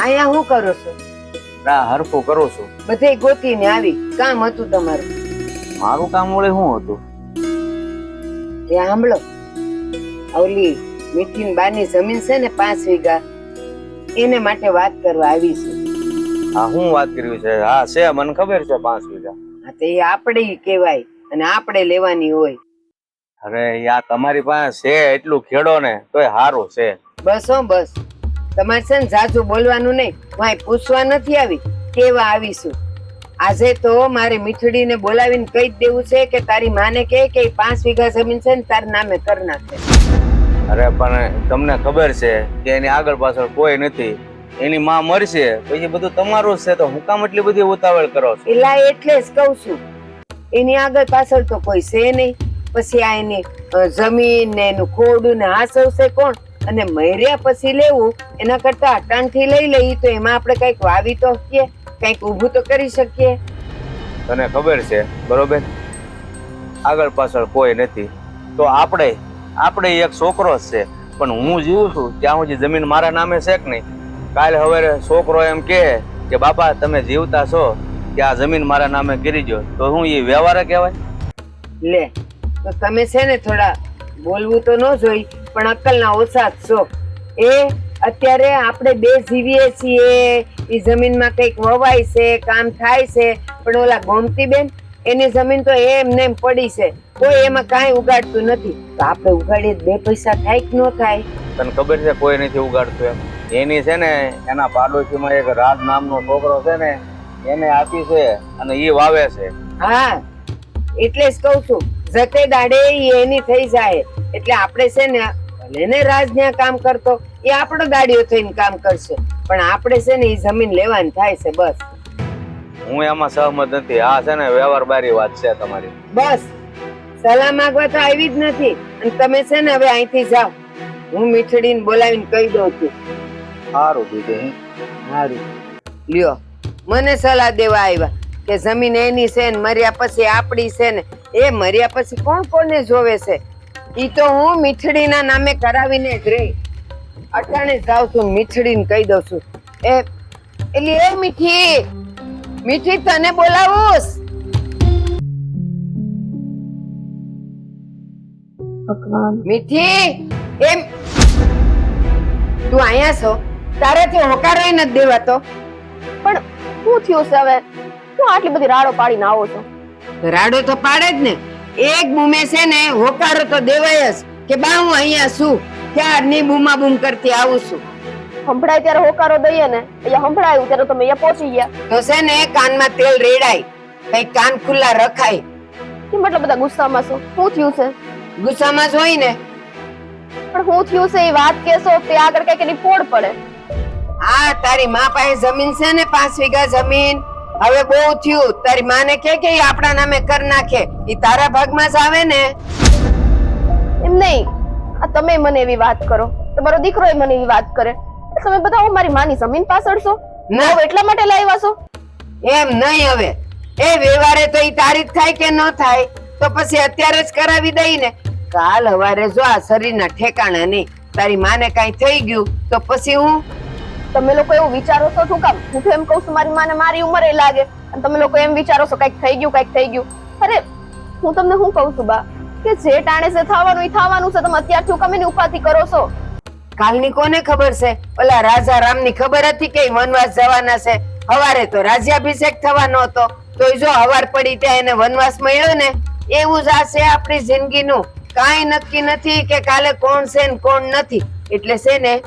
અહીંયા હું કરો છો? આ હરખું કરું છું. બધે ગોતીને આવી. કામ હતું તમારું? મારું કામ વળે શું હતું? એ સાંભળો. ઓલી મીઠીન બાની જમીન છે ને પાંચ વીઘા. એને માટે વાત કરવા આવી છું. આ શું વાત કરવી છે? હા છે મને ખબર છે પાંચ વીઘા. હા તે આપણે કહેવાય અને આપણે લેવાની હોય. અરે યા તમારી પાસે છે એટલું ખેડો ને તોય સારું છે. બસ હો બસ. તમારે છે ને જાજુ બોલવાનું નહીં હું અહીં પૂછવા નથી આવી કેવા આવીશું? આજે તો મારે મીઠડીને બોલાવીને કહી જ દેવું છે કે તારી માને કહે કે ઈ પાંચ વીઘા જમીન છે ને તારા નામે કરી નાખે. અરે પણ તમને ખબર છે કે એની આગળ પાછળ કોઈ નથી. એની માં મરશે પછી બધું તમારું છે તો હું કામ એટલી બધી ઉતાવળ કરો છો? એલા એટલે જ કહું છું. એની આગળ પાછળ તો કોઈ છે નહીં. પછી આ એની જમીન ને એનું ખોડું ને આ સૌસે કોણ? અને મર્યા પછી લેવું એના કરતા અટાણથી લઈ લઈ તો એમાં આપણે કંઈક વાવી તો શકીએ કંઈક ઊભું તો કરી શકીએ. તને ખબર છે બરોબર? આગળ પાછળ કોઈ નથી. તો આપણે આપણે એક છોકરો જ છે. પણ હું જીવું છું ત્યાં સુધી જમીન મારા નામે છે કે નહીં? કાલે હવે છોકરો એમ કહે કે બાપા તમે જીવતા છો કે આ જમીન મારા નામે કરી જો તો હું એ વ્યવહાર કહેવાય? લે તો તમે છે ને થોડા બોલવું તો ન જોઈ પણ અક્કલના ઓછા છો. એ અત્યારે આપણે બે જીવીએ છીએ. એ જમીનમાં કંઈક વવાય છે કામ થાય છે પણ ઓલા ગોમતી બેન એની જમીન તો એમ ને એમ પડી છે. કોઈ એમાં કાંઈ ઉગાડતું નથી. તો આપણે ઉગાડીએ બે પૈસા થાય કે ન થાય? તને ખબર છે કોઈ નથી ઉગાડતું એમ? એની છે ને એના પાડોશીમાં એક રાજ નામનો છોકરો છે ને એને આપી છે અને એ વાવે છે. હા એટલે જ કહું છું જતે દાડે એની થઈ જાય. એટલે આપણે છે ને ભલે ને રાજન્યા કામ કરતો એ આપણો દાડીઓ થઈને કામ કરશે. પણ આપણે છે ને એ જમીન લેવાની થાય છે બસ. હું એમાં સહમત નથી. આ છે ને વ્યવહાર બારી વાત છે તમારી. બસ. સલાહ માંગવા તો આવી જ નથી. અને તમે છે ને હવે અહીંથી જાઓ. હું મીઠડીને બોલાવીને કહી દઉં છું. સારું દીધું સારું લ્યો મને સલાહ દેવા આવ્યા કે જમીન એની છે ને મર્યા પછી આપણી છે ને એ મર્યા પછી કોણ કોને જોવે છે? ઈ તો હું મીઠડીના નામે કરાવીને જ રહી. અટાણે જાઉં છું ને મીઠડીને કહી દઉં છું. એ એટલે એ મીઠી મીઠી તને બોલાવું? મીઠી એમ. તું અહીંયા છો? તારેથી હોકારો નથી દેવાતો પણ શું થયું છે હવે? શું આટલી બધી રાડો પાડીને આવો છો? રાડો તો પાડે જ ને. એક બૂમે છે ને હોકારો તો દેવાય જ કે બા હું અહીંયા છું. ક્યારની બૂમા બૂમ કરતી આવું છું. સંભળાય ત્યારે હોકારો દઈએ ને? અહીંયા સંભળાયું ત્યારે તમે અહીંયા પહોંચી ગયા. તો છે ને કાનમાં તેલ રેડાય. કઈ કાન ખુલ્લા રખાય. કેમ એટલા બધા ગુસ્સામાં છો? શું થયું છે? ગુસ્સામાં જ હોય ને. પણ શું થયું છે એ વાત કેશો તે આગળ કંઈક એની ફોડ પડે. આ તારી માં પાસે જમીન છે ને પાંચ વીઘા જમીન. હવે બહુ થયું. તારી માને કે કે આપણા નામે કર નાખે. ઈ તારા ભાગમાં જ આવે ને. એમ નહીં. આ તમે મને એવી વાત કરો. તમારો દીકરો એ મને એવી વાત કરે. તમે બધા હું મારી માની જમીન પાછળ છો ના. એટલા માટે લાવ્યા છો? એમ નહીં હવે. એ વ્યવહારે તો ઈ તારીખ થાય કે ન થાય? તો પછી અત્યારે જ કરાવી દઈ ને. કાલ હવારે જો આ શરીરના ઠેકાણા નહીં. તારી માને કાંઈ થઈ ગયું તો પછી હું? તમે લોકો એવું વિચારો છો શું કામ? હું એમ કહું છું, મારી માને મારી ઉંમરે લાગે. અને તમે લોકો એમ વિચારો છો, કંઈક થઈ ગયું, કંઈક થઈ ગયું. અરે, હું તમને શું કહું છું બા? કે જે ટાણે છે થવાનું એ થવાનું છે. તમે અત્યારથી હું કમે ઉપાથી કરો છો? કાલની કોને ખબર છે? ઓલા રાજા રામની ખબર હતી કે વનવાસ જવાના છે? હવારે તો રાજ્યાભિષેક થવાનો હતો. તો જો હવાર પડી ત્યાં એને વનવાસ મળ્યો ને, એવું જ આ છે આપણી જિંદગીનું. કાંઈ નક્કી નથી કે કાલે કોણ છે ને કોણ નથી. એટલે છે ને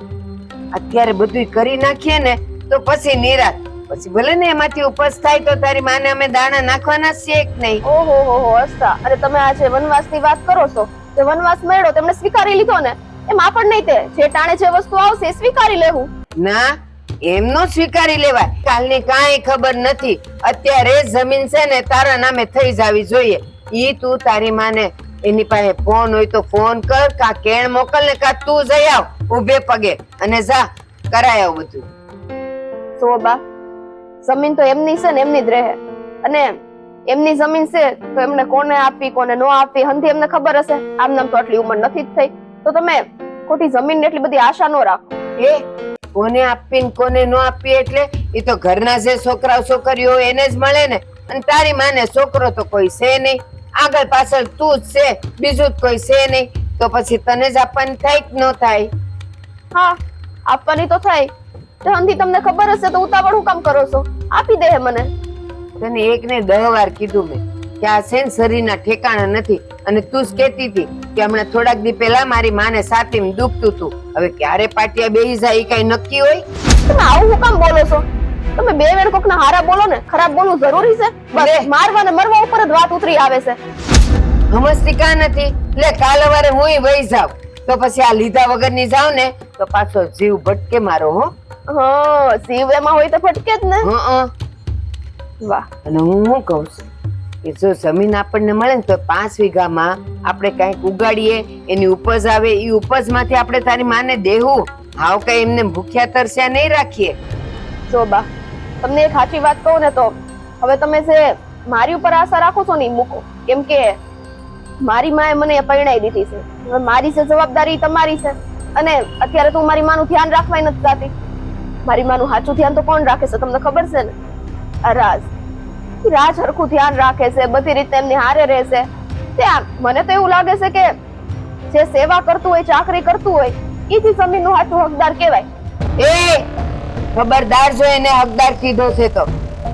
અત્યારે બધું કરી નાખીએ ને તો પછી નિરાત પછી ભલે ને એમાંથી ઉપજ થાય તો તારી માને અમે દાણા નાખવાના છીએ કે નહીં? ઓહો હો હો અસ્તા અરે તમે આ જે વનવાસની વાત કરો છો જે વનવાસ મેળો તેમણે સ્વીકારી લીધો ને એમ આપણ નહીં તે. જે ટાણે જે વસ્તુ આવશે એ સ્વીકારી લેવું. ના એમનો સ્વીકારી લેવાય. કાલની કાંઈ ખબર નથી. અત્યારે જમીન છે ને તારા નામે થઈ જાવી જોઈએ. ઈ તું તારી માને એની પાસે ફોન હોય તો ફોન કર કા કેણ મોકલ ને કા તું જઈ આવ ઉભે પગે. અને જા કરાય આવ બધું. તો બા જમીન તો એમની છે ને એમની જ રહે. અને એમની જમીન છે તો એમને કોને આપી કોને ન આપી હંધી એમને ખબર હશે. આમ નામ તો આટલી ઉંમર નથી જ થઈ. તો તમે ખોટી જમીન એટલી બધી આશા ન રાખો. એ કોને આપીને કોને ન આપી એટલે એ તો ઘરના જે છોકરા છોકરીઓ એને જ મળે ને. અને તારી માને છોકરો તો કોઈ છે નહીં. આગળ પાછળ તું જ છે બીજું જ કોઈ છે નહીં. તો પછી તને જ આપવાની થાય કે ન થાય. હા આપવાની તો થાય. ધનથી તમને ખબર હશે તો ઉતાવળ હું કામ કરો છો? આપી દે મને. તને એક ને દહ વાર કીધું મેં કે આ છે ને શરીરના ઠેકાણા નથી. અને તું જ કહેતી હતી કે હમણાં થોડાક દી પહેલા મારી માને સાતીમ દુખતું હતું હવે ક્યારે પાટિયા બેહી જાય એ કઈ નક્કી હોય? તમે આવું હું કામ બોલો છો? તમે બે વેણ કોકના હારા બોલો ને ખરાબ બોલવું જરૂરી છે? બસ મારવા ને મરવા ઉપર જ વાત ઉતરી આવે છે. હમસ્તિકા નથી. લે કાલ સવારે હું વહી જાવ તો પછી આ લીધા વગરની જાવ ને તો પાછો જીવ ભટકે મારો હો. હા જીવ એમાં હોય તો ભટકે જ ને. હં, વાહ. અને હું શું કહું છું? કે જો જમીન આપણને મળે ને તો પાંચ વીઘામાં આપણે કંઈક ઉગાડીએ એની ઉપજ આવે એ ઉપજમાંથી આપણે તારી માને દેવું હાવ કઈ એમને ભૂખ્યા તરસ્યા નહીં રાખીએ. જો તમને એક સાચી વાત કહું ને તો, હવે તમે જે મારી ઉપર આશા રાખો છો ને મૂકો. કેમ કે મારી માએ મને પરણાઈ દીધી છે. હવે મારી છે જવાબદારી તમારી છે. અને અત્યારે તો મારી માનું ધ્યાન રાખવાય નથી જાતી મારી માનું સાચું ધ્યાન તો કોણ રાખે છે તમને ખબર છે ને? રાજ. રાજ હરખું ધ્યાન રાખે છે, બધી રીતે એમની હારે રહેશે તે મને તો એવું લાગે છે કે જે સેવા કરતું હોય, ચાકરી કરતું હોય એથી જમીનનું સાચું હકદાર કહેવાય. એ ખબરદાર જો એને હકદાર કીધો છે તો.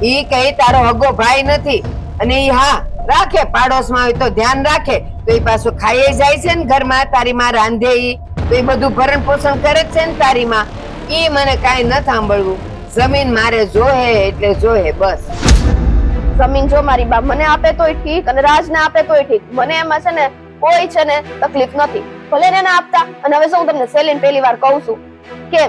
ઈ કઈ તારો હગો ભાઈ નથી. અને ઈ, હા, રાખે, પાડોશમાં હોય તો ધ્યાન રાખે. તો ઈ પાછું ખાઈ જાય છે ને ઘરમાં, તારી માં રાંધે ઈ. તો ઈ બધું ભરણ પોષણ કરે છે ને તારી માં. ઈ મને કાંઈ ન સાંભળવું. જમીન મારે જોહે એટલે જોહે, બસ. જમીન જો મારી બા મને આપે તોય ઠીક અને રાજને આપે તોય ઠીક. મને એમાં છે ને, કોઈ છે ને તકલીફ નથી. ભલે ને આપતા. અને હવે શું હું તમને સેલિન પહેલી વાર કહું છું? કે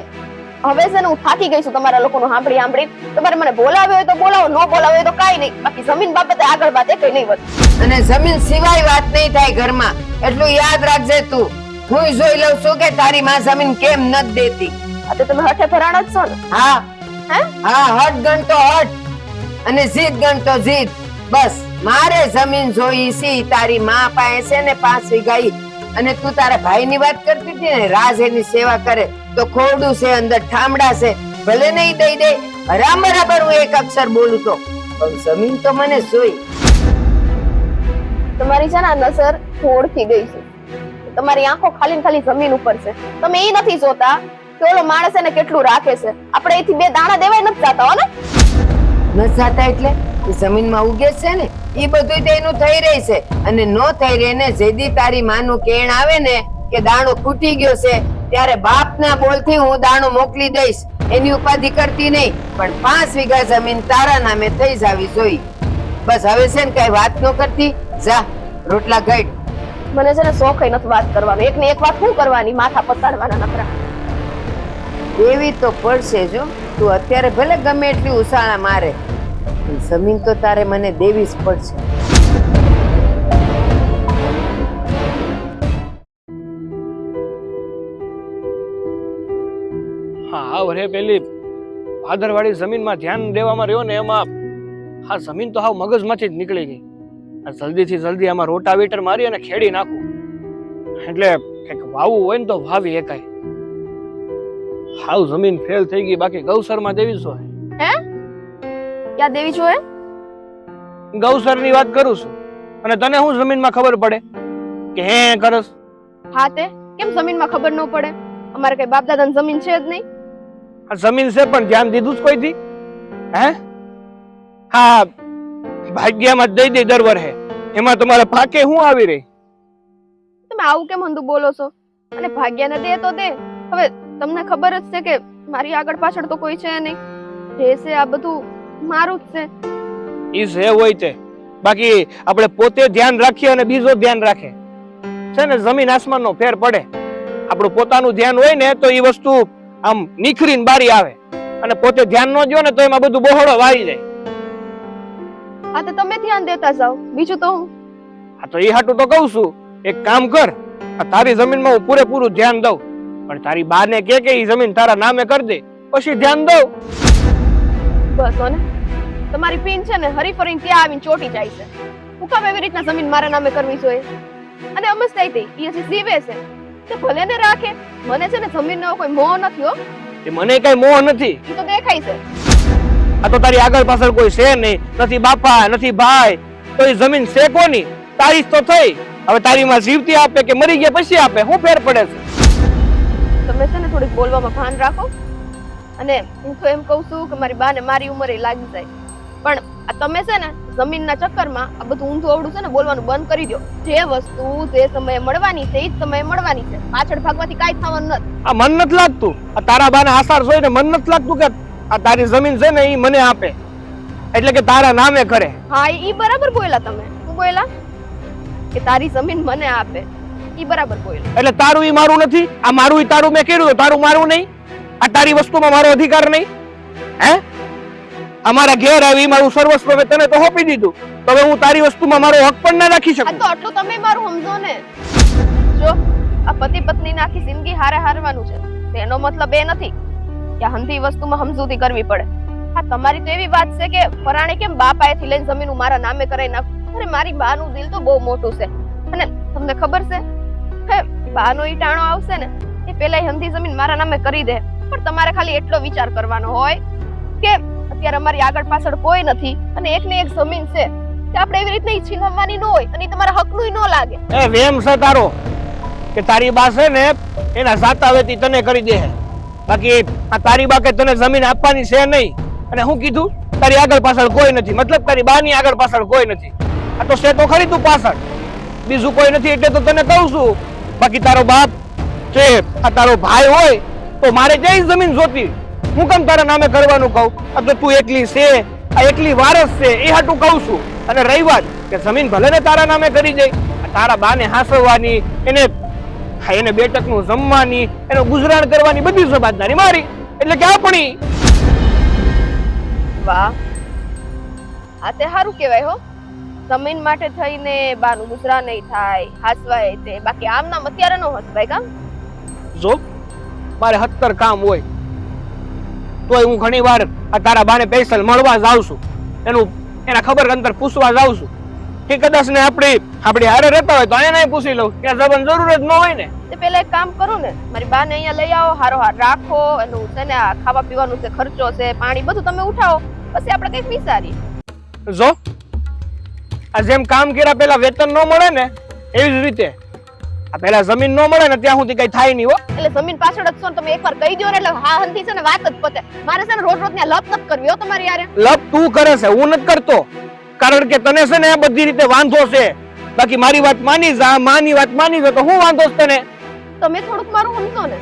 હવે છે ને હું થાકી ગઈ છું તમારા લોકોનું સાંભળી સાંભળી. તમારે મને બોલાવ્યો હોય તો બોલાવો ન બોલાવ્યો હોય તો કાંઈ નહીં. બાકી જમીન બાબતે આગળ વાત કઈ નહીં વધે. અને જમીન સિવાય વાત નહીં થાય ઘરમાં. એટલું યાદ રાખજે તું. હું જોઈ લઉં છું કે તારી માં જમીન કેમ ન દેતી. આ તો તમે હઠે ફરાણ જ છો ને. હા. હે? હા હટ ગણતો હટ અને જીત ગણતો જીત. બસ મારે જમીન જોઈ સી તારી માં પાસે છે ને પાંચ વીઘા અને તું તારા ભાઈની વાત કરતી હતી ને રાજ એની સેવા કરે. તો ખોરડું છે અંદર ઠામડા છે ભલે નહીં દઈ દે હરામ બરાબર હું એક અક્ષર બોલું તો. પણ જમીન તો મને જોઈ. તમારી છે ને હું ઓળખી ગઈ છે. તમારી આંખો ખાલી ખાલી જમીન ઉપર છે. તમે એ નથી જોતા કે ઓલો માણસ એને કેટલું રાખે છે. આપણે એથી બે દાણા દેવાય નથી જાતા હો ને? ન જાતા એટલે? એ જમીનમાં ઉગે છે ને એ બધું તો એનું થઈ રહી છે. અને નો થઈ રહે ને જેદી તારી માનું કેણ આવે ને કે દાણો ખૂટી ગયો છે ત્યારે બાપના બોલથી હું દાણો મોકલી દઈશ. એની ઉપાધિ કરતી નહીં પણ પાંચ વીઘા જમીન તારા નામે થઈ જાવી જોઈ. બસ હવે છે ને કઈ વાત ન કરતી? જા રોટલા ગઈડ મને છે ને શોખ નથી વાત કરવાનો. એક ને એક વાત શું કરવાની? માથા પતાડવાના નકરા એવી તો પડશે જો. તું અત્યારે ભલે ગમે એટલી ઉસાળા મારે જમીન તો તારે મને દેવી જ પડશે. હા વરે પેલી આદરવાળી જમીનમાં ધ્યાન દેવામાં રહ્યો ને એમાં આ જમીન તો હાવ મગજમાંથી જ નીકળી ગઈ. આ જલ્દીથી જલ્દી આમાં રોટાવેટર મારી અને ખેડી નાખું. એટલે કંઈક વાવવું હોય ને તો વાવી એકાય હાવ જમીન ફેલ થઈ ગઈ બાકી ગૌસરમાં દેવી છો હે? ક્યાં દેવી છો હે ગૌસરની વાત કરું છું. અને તને હું જમીનમાં ખબર પડે? કે હે કરસ? હા તે? કેમ જમીનમાં ખબર ન પડે? અમારે કઈ બાપ દાદાની જમીન છે જ નહીં. આ જમીન છે પણ ધ્યાન દીધું જ કોઈથી? હે? હા ભાગ્યમાં દઈ દે દર વર્ષે. એમાં તમારે પાકે હું આવી રહી? તમે આવું કેમ હંધું બોલો છો? અને ભાગ્યને દે તો દે. હવે તમને ખબર જ છે કે મારી આગળ પાછળ તો કોઈ છે નહીં. જે છે આ બધું મારું જ છે. ઈ છે હોય તે. બાકી આપણે પોતે ધ્યાન રાખીએ અને બીજો ધ્યાન રાખે. છે ને જમીન આસમાનનો ફેર પડે. આપણું પોતાનું ધ્યાન હોય ને તો એ વસ્તુ આમ નીખરીને બારી આવે અને પોતે ધ્યાન ન જો ને તો એમાં બધું બહોળો વારી જાય. આ તો તમે ધ્યાન દેતા જાઓ. બીજું તો હું? આ તો એ હાટું તો કહું છું. એક કામ કર આ તારી જમીનમાં હું પૂરેપૂરું ધ્યાન દઉં. પણ તારી બાને કે કે ઈ જમીન તારા નામે કરી દે પછી ધ્યાન દઉં. બસ ઓને તમારી પિન છે ને હરી ફરીને ત્યાં આવીને ચોટી જાય છે. હું કામ એવી રીતના જમીન મારા નામે કરવી જોઈએ? અને અમસ્ત હતી એ હજી સીવે છે. તે ભલે ને રાખે. મને છે ને જમીનનો કોઈ મોહ નથી હો. એ મને કઈ મોહ નથી. એ તો દેખાય છે. આ તો તારી આગળ પાછળ કોઈ છે નહીં. નથી બાપા નથી ભાઈ. તો એ જમીન છે કોની? તારી તો થઈ. હવે તારી માં જીવતી આપે કે મરી ગયા પછી આપે? શું ફેર પડે છે? તમે છે ને થોડીક બોલવામાં ભાન રાખો. અને હું તો એમ કહું છું કે મારી બાને મારી ઉંમરે લાગી જાય. પણ આ તમે છે ને જમીનના ચક્કરમાં આ બધું ઊંધું અવડું છે ને બોલવાનું બંધ કરી દો. જે વસ્તુ જે સમયે મળવાની છે એ જ સમયે મળવાની છે. પાછળ ભાગવાથી કાંઈ થવાનું નથી. આ મન નથી લાગતું. આ તારા બાને આસાર જોઈને મન નથી લાગતું કે આ તારી જમીન છે ને એ મને આપે. એટલે કે તારા નામે કરે. હા એ બરાબર બોલ્યા તમે. શું બોલ્યા? કે તારી જમીન મને આપે. ઈ બરાબર બોલ્યા. એટલે તારું ઈ મારું નથી? આ મારું ઈ તારું મેં કર્યું તારું મારું નહીં? આ તારી વસ્તુમાં મારો અધિકાર નહીં? હે? અમારા ઘેર આવી મારું સર્વસ્વ મેં તને તો હોપી દીધું. તો હવે હું તારી વસ્તુમાં મારો હક પણ ના રાખી શકું. તો આટલું તમે મારું સમજો ને. જો આ પતિ પત્ની નાખી જિંદગી હારે હારવાનું છે. તેનો મતલબ એ નથી કે હંધી વસ્તુમાં સમજૂતી કરવી પડે. હા તમારી તો એવી વાત છે કે પરાણે કેમ બા પાસેથી લઈને જમીન હું મારા નામે કરાઈ નાખું? અરે મારી બાનું દિલ તો બહુ મોટું છે. અને તમને ખબર છે? હે બાનો ઈટાણો ટાણો આવશે ને એ પેલા હંધી જમીન મારા નામે કરી દે. પણ તમારે ખાલી એટલો વિચાર કરવાનો હોય કે અત્યારે અમારી આગળ પાછળ કોઈ નથી અને એક ને એક જમીન છે. તે આપણે એવી રીતે છીનવવાની ન હોય અને તમારા હકનું ન લાગે. એ વેમ છે તારો કે તારી બા છે ને એના જાતા વેતી તને કરી દે. બાકી આ તારી બા કે તને જમીન આપવાની છે નહીં. અને હું કીધું, તારી આગળ પાછળ કોઈ નથી. મતલબ તારી બાની આગળ પાછળ કોઈ નથી. આ તો છે તો ખરી તું પાછળ. બીજું કોઈ નથી એટલે તો તને કહું છું. બાકી તારો બાપ છે, આ તારો ભાઈ હોય, તો મારે જઈ જમીન જોતી? હું કેમ તારા નામે કરવાનું કહું? આ તો તું એકલી છે આ એકલી વારસ છે એ હાટું કહું છું. અને રહી વાત કે જમીન ભલે ને તારા નામે કરી જાય તારા બાને હાસવવાની એને હા, એને બેટકનું જમવાની એનું ગુજરાન કરવાની બધી જવાબદારી મારી. એટલે કે આપણી. વાહ. આ તે સારું કહેવાય હો. જમીન માટે થઈને બાનું ગુજરાન નહીં થાય હાસવાય તે બાકી આમ નામ અત્યારે નો હસવાય કામ જો મારે હત્તર કામ હોય તોય હું ઘણી વાર તારા બાને પૈસા મળવા જાઉં છું. એનું એના ખબર અંતર પૂછવા જાઉં છું. કે કદાચ ને આપણી આપણી હારે રહેતા હોય તો એને પૂછી લઉં. ત્યાં જબન જરૂર જ ન હોય ને. તે પેલા એક કામ કરો ને મારી બાને અહીંયા લઈ આવો હારો હાર રાખો એનું છે ને ખાવા પીવાનું છે ખર્ચો છે પાણી બધું તમે ઉઠાવો પછી આપણે કંઈક વિચારીએ. જો આ જેમ કામ કર્યા પેલા વેતન ન મળે ને એવી જ રીતે પેલા જમીન નો મળે ને ત્યાં સુધી કઈ થાય નહીં હો. એટલે જમીન પાછળ જ છો ને તમે એકવાર કહી દો ને એટલે હા હંધી છે ને વાત જ પતે. મારે છે ને રોજ રોજ ત્યાં લપ નથી કરવી હો તમારી યારે લપ તું કરે છે હું નથી કરતો. કારણ કે તને છે ને આ બધી રીતે વાંધો છે. બાકી મારી વાત માની જા માની વાત માની જો તો હું વાંધો છે તને? તમે થોડુંક મારું સમજો ને.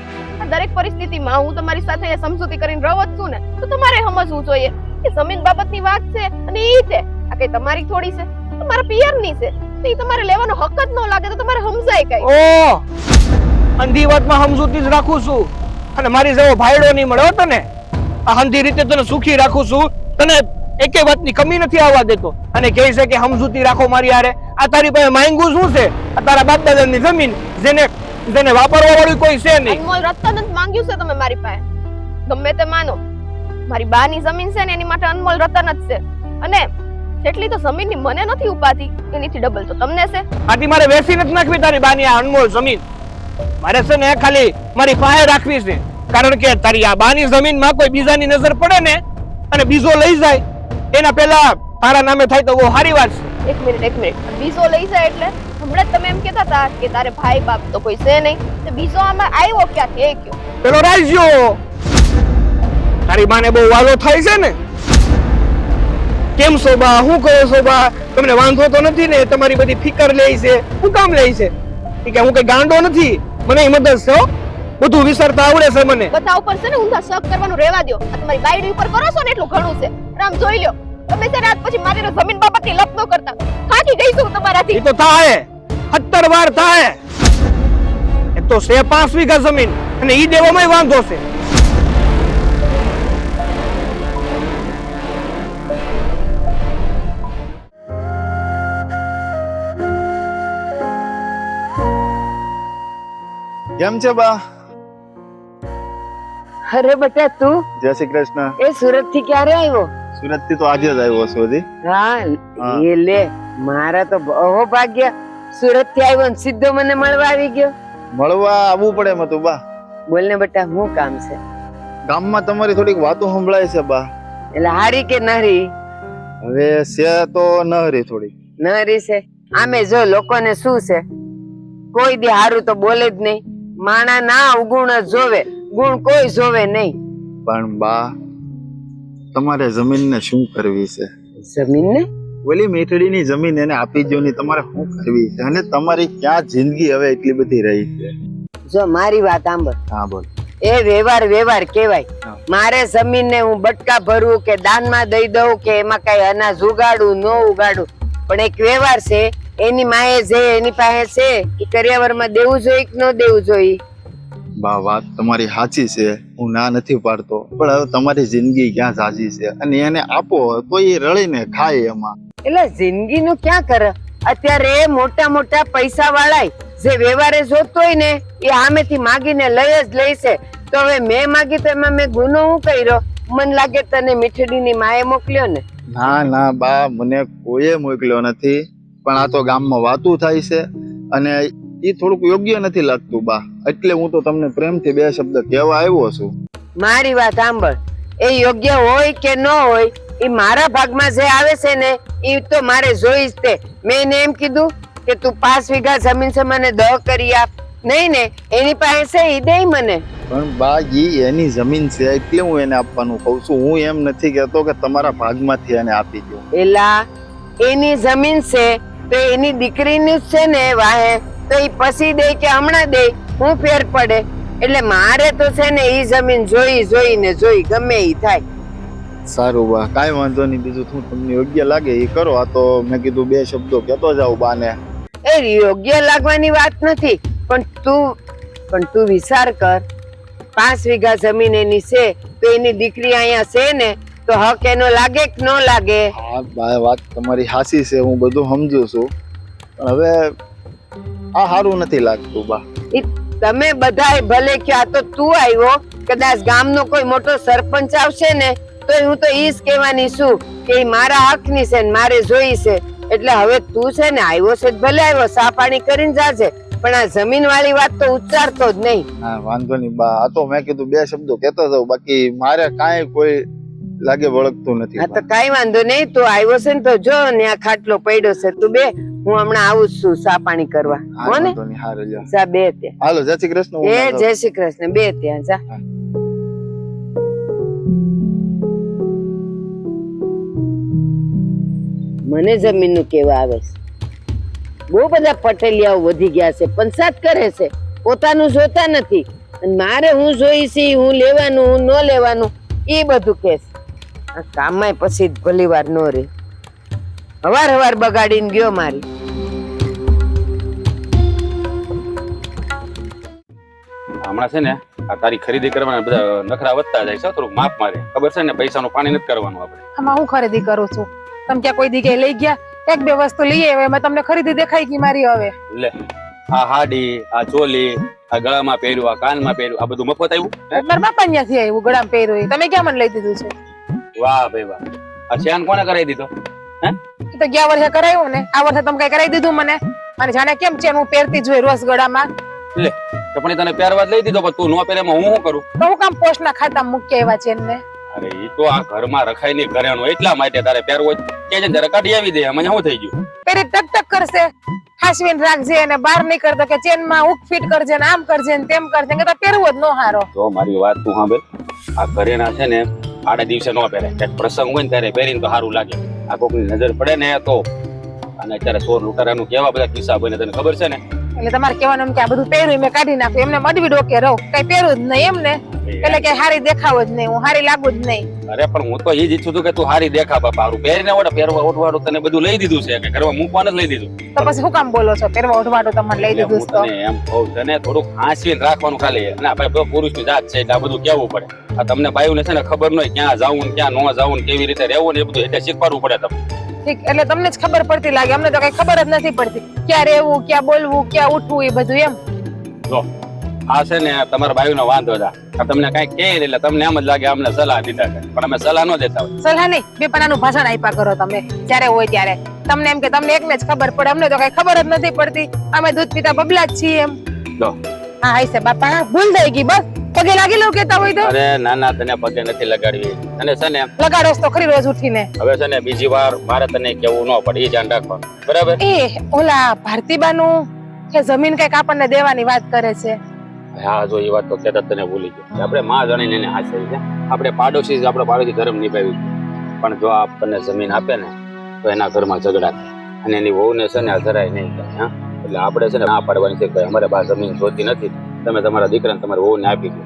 દરેક પરિસ્થિતિમાં હું તમારી સાથે સમજૂતી કરીને રહું જ છું ને. તો તમારે સમજવું જોઈએ. કે જમીન બાબતની વાત છે અને ઈ છે. આ કઈ તમારી થોડી છે? તમારા પિયરની છે. તો તમારે લેવાનો હક જ ન લાગે તો તમારે સમજાય કઈ. ઓ અંધી વાતમાં સમજૂતી જ રાખું છું. અને મારી જેવો ભાઈડો નહીં મળ્યો તને. આ અંધી રીતે તને સુખી રાખું છું. તને એકે વાતની કમી નથી આવવા દેતો. અને કહે છે કે સમજૂતી રાખો મારી આરે આ તારી પાસે માંગુ શું છે? આ તારા બાપ દાદાની જમીન જેને જેને વાપરવા વાળું કોઈ છે નહીં. અનમોલ રતન જ માંગ્યું છે તમે મારી પાસે. ગમે તે માનો. મારી બાની જમીન છે ને એની માટે અનમોલ રતન જ છે. અને જેટલી તો જમીનની મને નથી ઉપાતી એનીથી ડબલ તો તમને છે. આથી મારે વેસી નથી નાખવી તારી બાની આ અનમોલ જમીન. મારે છે ને ખાલી મારી પાસે રાખવી છે. કારણ કે તારી આ બાની જમીનમાં કોઈ બીજાની નજર પડે ને અને બીજો લઈ જાય એના પહેલા તારા નામે થાય તો બહુ સારી વાત છે. એક મિનિટ એક મિનિટ. બીજો લઈ જાય એટલે? હમણાં તમે એમ કહેતા હતા કે તારે ભાઈ બાપ તો કોઈ છે નહીં. તો બીજો આમાં આવ્યો ક્યાંથી? એ કયો? પેલો રાજ્યો તારી બાને બહુ વાલો થાય છે ને? કેમ શોભા? શું કરો છો તમને વાંધો તો નથી ને? તમારી બધી ફિકર લે છે. શું કામ લે છે? કે હું કઈ ગાંડો નથી. મને ઈ મદદ છો બધું વિસરતા આવડે છે મને. બધા ઉપર છે ને ઊંધા શક કરવાનું રહેવા દો આ તમારી બાયડી ઉપર કરો છો ને એટલું ઘણું છે. રામ જોઈ લ્યો. તમે છે રાત પછી મારી જમીન બાબતની લપ ન કરતા. થાકી ગઈ છું તમારાથી. એ તો થાય સત્તર વાર થાય એ તો છે પાંચ વીઘા જમીન. અને ઈ દેવામાં વાંધો છે. કેમ છે બા? અરે બટા તું? જય શ્રી કૃષ્ણ. એ સુરતથી ક્યારે આવ્યો? સુરતથી તો આજે જ આવ્યો છું હજી. હા. એ લે મારા તો બહુ ભાગ્ય સુરતથી આવ્યો ને સીધો મને મળવા આવી ગયો. મળવા આવવું પડે મતું બા. બોલ ને બેટા શું કામ છે? ગામમાં તમારી થોડીક વાતો સંભળાય છે બા. એટલે હારી કે નરી? હવે છે તો ન હરી થોડી નરી છે? આમે જો લોકોને શું છે? કોઈ દી હારું તો બોલે જ નહીં. માણા ના અવગુણ જ જોવે ગુણ કોઈ જોવે નહીં. પણ બા તમારે જમીનને શું કરવી છે? જમીન ને ઓલી મીઠડીની જમીન એને આપી દો ને તમારે શું કરવી છે? અને તમારી ક્યાં જિંદગી હવે એટલી બધી રહી છે? જો મારી વાત સાંભળ. હા બોલ. એ વ્યવહાર વ્યવહાર કહેવાય. હા. મારે જમીનને હું બટકા ભરવું કે દાનમાં દઈ દઉં કે એમાં કઈ અનાજ ઉગાડું ન ઉગાડું. પણ એક વ્યવહાર છે એની માએ જે એની પાસે છે એ કરિયાવરમાં દેવું જોઈએ કે ન દેવું જોઈએ? બા વાત તમારી સાચી છે. હું ના નથી પાડતો. પણ હવે તમારી જિંદગી ક્યાં સાચી છે? અને એને આપો તો એ રળીને ખાય એમાં. એટલે જિંદગીનું ક્યાં કરે? અત્યારે મોટા મોટા પૈસા વાળાય જે વ્યવહારે જોતો હોય ને એ સામેથી માગીને લઈ જ લે છે. તો હવે મેં માગી તો એમાં મેં ગુનો હું કર્યો? મને લાગે તને મીઠડીની માએ મોકલ્યો ને. ના ના બા મને કોઈએ મોકલ્યો નથી. પણ આ તો ગામમાં વાતું થાય છે અને એ થોડુંક યોગ્ય નથી લાગતું બા. એટલે હું તો તમને પ્રેમથી બે શબ્દ કહેવા આવ્યો છું. મારી વાત સાંભળ. એ યોગ્ય હોય કે ન હોય એ મારા ભાગમાં જે આવે છે ને એ તો મારે જોઈ જ તે. મેં એને એમ કીધું કે તું પાંચ વીઘા જમીન છે મને દહ કરી આપ. નહીં ને એની પાસે છે એ દે મને. પણ બા ઈ એની જમીન છે એટલે હું એને આપવાનું કહું છું. હું એમ નથી કહેતો કે તમારા ભાગમાંથી એને આપી દઉં. એલા એની જમીન છે તો એની દીકરીનું જ છે ને વાહે. તો એ પછી દે કે હમણાં દે હું ફેર પડે. એટલે મારે તો છે ને એ જમીન જોઈ જોઈને જોઈ ગમે એ થાય. સારું બા કાંઈ વાંધો નહીં બીજું શું તમને યોગ્ય લાગે? એ કરો આ તો મેં કીધું બે શબ્દો કહેતો જાઉં બાને. એ યોગ્ય લાગવાની વાત નથી પણ તું પણ તું વિચાર કર. પાંચ વીઘા જમીન એની છે તો એની દીકરી અહીંયા છે ને તો હક એનો લાગે કે ન લાગે? હા વાત તમારી હાસી છે હું બધું સમજુ છું. પણ હવે આ સારું નથી લાગતું બા. તમે બધાય ભલે કે આ તો તું આવ્યો. કદાચ ગામનો કોઈ મોટો સરપંચ આવશે ને તો હું તો ઈ જ કહેવાની છું કે મારા હકની છે ને મારે જોઈ છે. એટલે હવે તું છે ને આવ્યો છે ભલે આવ્યો સા પાણી કરીને જાજે. પણ આ જમીન વાળી વાત તો ઉચ્ચારતો જ નહીં. હા વાંધો નહીં બા. આ તો મેં કીધું બે શબ્દો કહેતો હતો બાકી મારે કાંઈ કોઈ લાગે વળગતું નથી હા તો કઈ વાંધો નહીં તું આવ્યો છે ને તો જો ને આ ખાટલો પડ્યો છે. તું બે હું હમણાં આવું છું સા પાણી કરવા. હો ને. જા. બે ત્યાં. હાલો જય શ્રી કૃષ્ણ એ જય શ્રી કૃષ્ણ બે ત્યાં જા. મને જમીનનું કેવા આવે છે. બહુ બધા પટેલિયાઓ વધી ગયા છે પંચાયત કરે છે. પોતાનું જોતા નથી. અને મારે હું જોઈ છે હું લેવાનું હું ન લેવાનું એ બધું કે છે. આ કામમાં પછી ભલી વાર નો રે હવાર હવાર બગાડીને ગયો મારી. હમણાં છે ને આ તારી ખરીદી કરવાના બધા નખરા વધતા જાય છે થોડું માપ મારે. ખબર છે ને પૈસાનું પાણી નથી કરવાનું આપણે. આમાં હું ખરીદી કરું છું? તમે ક્યાં કોઈ દીકે લઈ ગયા? એક બે વસ્તુ લઈએ હવે એમાં તમને ખરીદી દેખાઈ ગઈ મારી હવે. લે આ હાડી આ ચોલી આ ગળામાં પહેર્યું આ કાનમાં પહેર્યું આ બધું મફત આવ્યું? મારા બાપા ત્યાંથી આવ્યું ગળામાં પહેર્યું તમે ક્યાં મને લઈ દીધું છે? વાહ ભાઈ વાહ. આ શેન કોને કરાવી દીધો? હે? તો ગયા વર્ષે કરાયો ને. આ વર્ષે તમે કઈ કરાવી દીધું મને? અને જાણે કેમ છે હું પહેરતી જ હોય રોજ ગળામાં લે તો પણ તને પહેરવા જ લઈ દીધો પણ તું નો પહેરે હું શું કરું? તો હું કામ પોસ્ટના ખાતા મૂકી એવા છે ને અરે ઈ તો આ ઘરમાં રખાય નહીં ઘરેણું એટલા માટે તારે પહેરવો કે છે જરા કાઢી આવી દે મને શું થઈ ગયું? પેરી ટક ટક કરશે. હાસવીને રાખજે અને બહાર નહીં કરતો કે ચેનમાં ઉક ફિટ કરજે ને આમ કરજે ને તેમ કરજે કે પહેરવો જ નો હારો. જો મારી વાત તું સાંભળ આ ઘરેણા છે ને આડા દિવસે નો પહેરે. કે પ્રસંગ હોય ને ત્યારે પહેરીને તો સારું લાગે. આ કોકની નજર પડે ને તો અને અત્યારે સોર લૂંટારાનું કેવા બધા કિસ્સા બને તને ખબર છે ને? એટલે તમારે કહેવાનું કે આ બધું પહેર્યું મેં કાઢી નાખ્યું એમને મડવી ડોકે રહો. કઈ પહેરું જ નહીં એમ ને એટલે કે હારી દેખાવ જ નહીં હું હારી લાગુ જ નહીં. અરે પણ હું તો એ જ ઈચ્છું છું કે તું હારી દેખા બાપા હારું પહેરીને ઓડે પહેરવા ઓઢવાડું તને બધું લઈ દીધું છે કે ઘરમાં મૂકવાનું જ લઈ દીધું? તો પછી હું કામ બોલો છો? પહેરવા ઓઢવાડું તમને લઈ દીધું તો. એમ કહું તને થોડું હાંસવીને રાખવાનું ખાલી. અને આપણે પુરુષની જાત છે એટલે આ બધું કેવું પડે? આ તમને બાયુને છે ને ખબર ન હોય ક્યાં જાવું ને ક્યાં ન જાવું ને કેવી રીતે રહેવું ને એ બધું એટલે શીખવાડવું પડે તમને. ઠીક એટલે તમને જ ખબર પડતી લાગે અમને તો કઈ ખબર જ નથી પડતી. ક્યાં રહેવું ક્યાં બોલવું ક્યાં ઉઠવું એ બધું એમ. જો આ છે ને તમારા ભાઈ નો વાંધો હતા તમને કઈ કે એટલે તમને એમ જ લાગે અમને સલાહ દીધા છે. પણ અમે સલાહ ન દેતા હોય. સલાહ નહીં બે પનાનું ભાષણ આપ્યા કરો તમે જ્યારે હોય ત્યારે. તમને એમ કે તમને એકને જ ખબર પડે અમને તો કઈ ખબર જ નથી પડતી. અમે દૂધ પીતા બબલા જ છીએ એમ. લો. હા છે બાપા ભૂલ થઈ ગઈ બસ. પગે લાગી લઉં કેતા હોય તો? અરે ના ના તને પગે નથી લગાડવી. અને છે ને લગાડો તો ખરી રોજ ઉઠીને. હવે છે ને બીજી વાર મારે તને કેવું ન પડે એ ધ્યાન રાખવાનું. બરાબર? એ ઓલા ભારતીબાનું કે જમીન કંઈક આપણને દેવાની વાત કરે છે. હા, જો એ વાત તો કહેતા તને ભૂલી ગયો. આપણે માં જાણીને એને હાચવી છે. આપણે પાડોશી આપણો પાડોશી ધર્મ નિભાવી પણ જો આપણને જમીન આપે ને, તો એના ઘરમાં ઝઘડા થાય. અને એની વહુને છે ને જરાય નહીં થાય એટલે આપણે છે ને ના પાડવાની છે કે અમારે બા જમીન જોતી નથી. તમે તમારા દીકરાને તમારા વહુને આપી દો.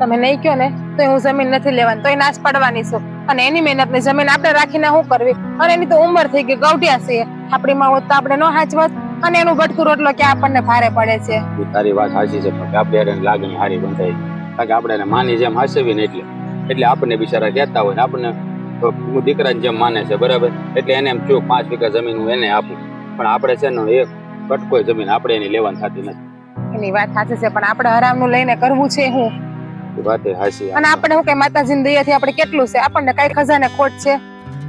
તમે નહીં કહો ને, તો હું જમીન નથી લેવાની તો નાશ પાડવાની છું. અને એની મહેનતની જમીન આપણે રાખીને શું કરવી? અને એની તો ઉંમર થઈ ગઈ ગૌટિયા છે આપણી માં હોત તો આપણે ન હાચવત. અને એનું ભટકું રોટલો કે આપણને ભારે પડે છે? તારી વાત સાચી છે પણ આપણે એને લાગણી હારી બંધાય કારણ કે આપણે એને માની જેમ હાસવી ને એટલે. એટલે આપણને બિચારા કહેતા હોય ને આપણને તો હું દીકરાને જેમ માને છે બરાબર? એટલે એને એમ થયું પાંચ વીઘા જમીન હું એને આપું. પણ આપણે છે ને એક કટકો જમીન આપણે એની લેવાની થતી નથી. એની વાત સાચી છે પણ આપણે હરામનું લઈને કરવું છે હું? એ વાત હાચી અને આપણે શું કે માતાજીની દયાથી આપણે કેટલું છે? આપણને કઈ ખજાને ખોટ છે?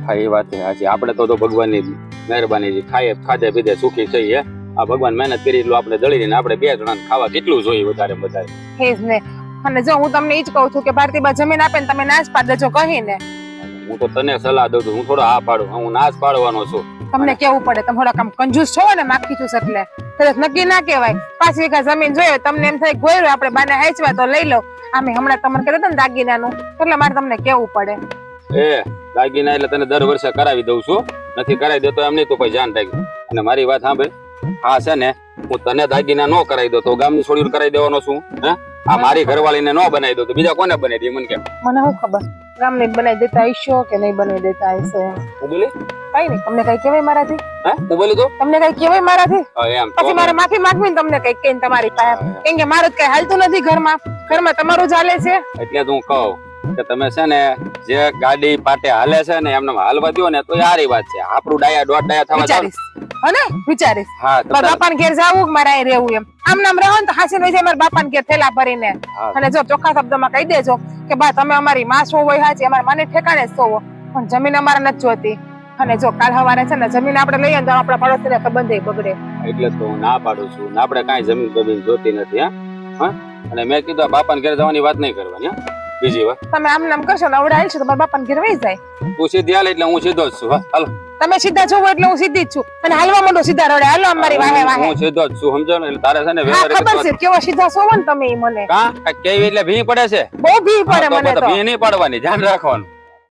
હા એ વાત હાચી આપણે તો તો ભગવાનની મહેરબાની ખાઈએ ખાધે પીધે સુખી થઈએ આ ભગવાન મહેનત કરી એટલું આપણે દળીને આપણે બે જણાને ખાવા કેટલું જોઈએ વધારે વધારે. હે જ ને. અને જો હું તમને એ જ કહું છું કે ભારતીબા જમીન આપે ને તમે નાશ પાડ દેજો કહીને. હું તો તને સલાહ દઉં છું હું થોડો હા પાડું. હું નાશ પાડવાનો છું. તમને કેવું પડે? તમે થોડા કામ કંજૂસ છો ને માખી છું એટલે તરત નક્કી ના કહેવાય. પાંચ વીઘા જમીન જોઈએ તમને એમ થાય ગોયરો આપણે બાને હાચવા તો લઈ લો આમે હમણાં તમને કહેતા હતા ને દાગીનાનું. એટલે મારે તમને કેવું પડે? એ દાગીના એટલે તને દર વર્ષે કરાવી દઉં છું. નથી કરાવી દેતો એમ નહીં તો કોઈ જાન રાખી અને મારી વાત સાંભળ. હા છે ને હું તને દાગીના ન કરાવી દો તો ગામની છોડી કરાવી દેવાનો છું. હે? આ મારી ઘરવાળીને ન બનાવી દો તો બીજા કોને બનાવી દે મને કેમ? મને શું ખબર? ગામને બનાવી દેતા હશો કે નહીં બનાવી દેતા હશે? હું બોલી? કઈ નહીં તમને કઈ કહેવાય મારાથી? હે? હું બોલી તો? તમને કઈ કહેવાય મારાથી? એમ. પછી મારે માફી માંગવી ને તમને કઈ કહીને તમારી પાસે. કેમ કે મારું કઈ હાલતું નથી ઘરમાં. ઘરમાં તમારું ચાલે છે. એટલે હું કહું. કે તમે છે ને જે ગાડી પાટે હાલે છે ને એમને હાલવા દો ને તો સારી વાત છે. આપણું ડાયા દોઢ ડાયા થવા જાવ હને? વિચારીશ. હા મારા ઘેર જાવું કે મારે રહેવું એમ? આમ નામ રહો ને તો હાસી છે મારા બાપાને ઘેર થેલા ભરીને. અને જો ચોખ્ખા શબ્દમાં કહી દેજો કે બા તમે અમારી માં સો હોય હાચી અમારા માને ઠેકાણે સોવો. પણ જમીન અમારે નથી જોતી. અને જો કાલ હવારે છે ને જમીન આપણે લઈએ ને તો આપણા પડોશીને સંબંધ બગડે. એટલે તો હું ના પાડું છું. ને આપણે કાંઈ જમીન જમીન જોતી નથી હા? અને મેં કીધું બાપાને ઘરે જવાની વાત નહીં કરવાની હા? બીજી વાત તમે આમ નામ કરશો ને અવડાયેલ છે તો મારા બાપાને ઘેર વહી જાય. હું સીધી હાલ એટલે હું સીધો જ છું હા હાલો. તમે સીધા છો એટલે હું સીધી જ છું. અને હાલવા માંડો સીધા રડે. હાલો અમારી વાહે વાહે. હું સીધો જ છું સમજો ને? એટલે તારે છે ને હા ખબર છે કેવો સીધા સોવો ને તમે મને. કા? કેવી એટલે ભી પડે છે? બહુ ભી પડે મને તો ભી નહીં પડવાની ધ્યાન રાખવાનું.